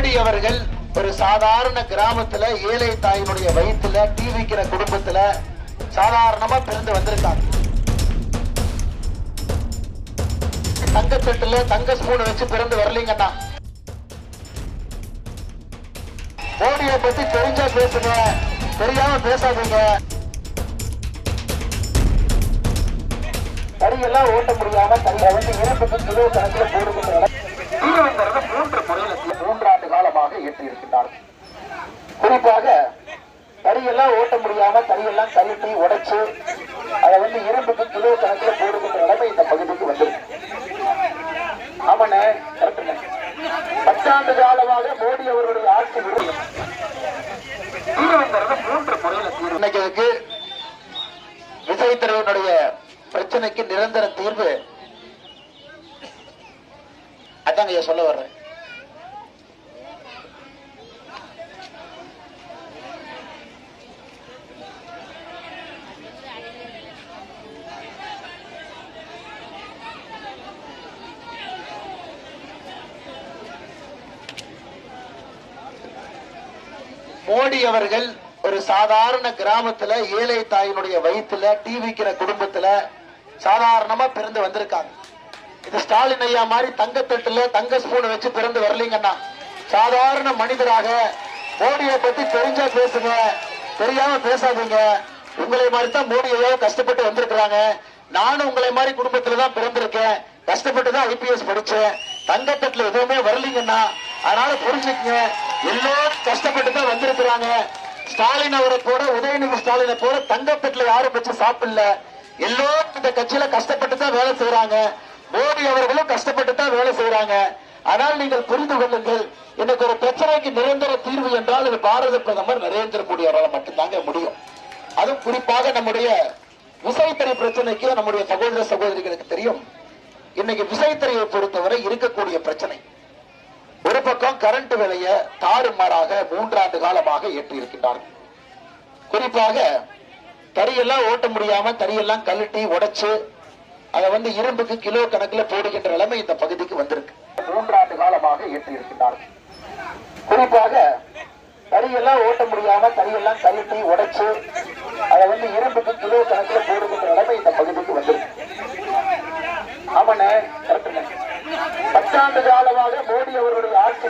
மோடி அவர்கள் ஒரு சாதாரண கிராமத்துல ஏழை தாயினுடைய வயித்துல டீ வைக்கிற குடும்பத்துல சாதாரணமா பிறந்து வந்திருக்காங்க. தங்கத்தட்டுல தங்க ஸ்பூன் வச்சு பிறந்து வரலீங்கன்னா மோடியை பத்தி தெரிஞ்சா பேசுங்க தெரியாம பேசாதீங்க. கரியெல்லாம் ஓட்ட முடியாம தனியா வந்து இறப்புக்கு கிலோ கணக்கில் போடுகின்ற தீவிரங்கிறது மூன்று முறையில மூன்றாண்டு காலமாக ஏற்றி இருக்கின்றார்கள் குறிப்பாக தறியெல்லாம் ஓட்ட முடியாம தறியெல்லாம் கழட்டி உடைச்சு அதை வந்து இரும்புக்கு கிலோ கணக்கில் போடுகின்ற நிலைமை இந்த பகுதிக்கு வந்திருக்கு. ஆமாண்ணே கரெக்டுண்ணே பத்தாண்டு காலமாக மோடி அவருடைய ஆட்சி மூன்று முறையில இன்னைக்கு விஜய் தலைவனுடைய பிரச்சனைக்கு நிரந்தர தீர்வு அதாங்க சொல்ல வர்றேன். மோடி அவர்கள் ஒரு சாதாரண கிராமத்துல ஏழை தாயினுடைய வயிற்றுல டீ விக்கிற குடும்பத்துல சாதாரணமா பிறந்து வந்திருக்காங்க. இது ஸ்டாலின் ஐயா மாதிரி தங்கத்தட்டுல தங்க ஸ்பூன் வச்சு பிறந்து வரலீங்கன்னா சாதாரண மனிதராக மோடியை பத்தி தெரிஞ்சா பேசுங்க தெரியாம பேசாதீங்க. உங்களை மாதிரி தான் மோடி ஐயா கஷ்டப்பட்டு வந்திருக்கிறாங்க. நானும் உங்களை மாதிரி குடும்பத்துல தான் பிறந்திருக்கேன். கஷ்டப்பட்டு தான் ஐபிஎஸ் படிச்சேன். தங்கத்தட்டுல எதுவுமே வரலீங்கன்னா அதனால புரிஞ்சுக்கங்க. எல்லோரும் கஷ்டப்பட்டு தான் வந்திருக்கிறாங்க. ஸ்டாலின் அவரை போல உதயநிதி ஸ்டாலினை போல தங்கப்பட்டுல யாரும் வச்சு சாப்பிடல. எல்லோரும் இந்த கட்சியில கஷ்டப்பட்டு தான் வேலை செய்யறாங்க மோடி அவர்களும் கஷ்டப்பட்டு தான் வேலை செய்யறாங்க ஆனால் நீங்கள் புரிந்து கொள்ளுங்கள் எனக்கு ஒரு பிரச்சனைக்கு நிரந்தர தீர்வு என்றால் இது பாரத பிரதமர் நரேந்திர மோடி அவரால் மட்டும்தாங்க முடியும். அதுவும் குறிப்பாக நம்முடைய விசைத்தறி பிரச்சனைக்கு நம்முடைய சகோதர சகோதரிகளுக்கு தெரியும். இன்னைக்கு விசைத்தறியை பொறுத்தவரை இருக்கக்கூடிய பிரச்சனை. கரண்ட் விலையை தாறுமாறாக மூன்றாண்டு காலமாக ஏற்றி இருக்கின்றார்கள் குறிப்பாக தறியெல்லாம் ஓட்ட முடியாம தறியெல்லாம் கழட்டி உடைச்சு அதை வந்து இரும்புக்கு கிலோ கணக்கில் போடுகின்ற நிலைமை இந்த பகுதிக்கு வந்திருக்கு. மூன்றாண்டு காலமாக ஏற்றி இருக்கின்றார்கள் குறிப்பாக தறியெல்லாம் ஓட்ட முடியாம தறியெல்லாம் கழட்டி உடைச்சு அதை வந்து இரும்புக்கு கிலோ கணக்கில் போடுகின்ற நிலைமை இந்த பகுதிக்கு வந்திருக்கு. ஆமாண்ணே கரெக்டுண்ணே. ஆண்டு காலமாக மோடி அவர்களுடைய ஆட்சி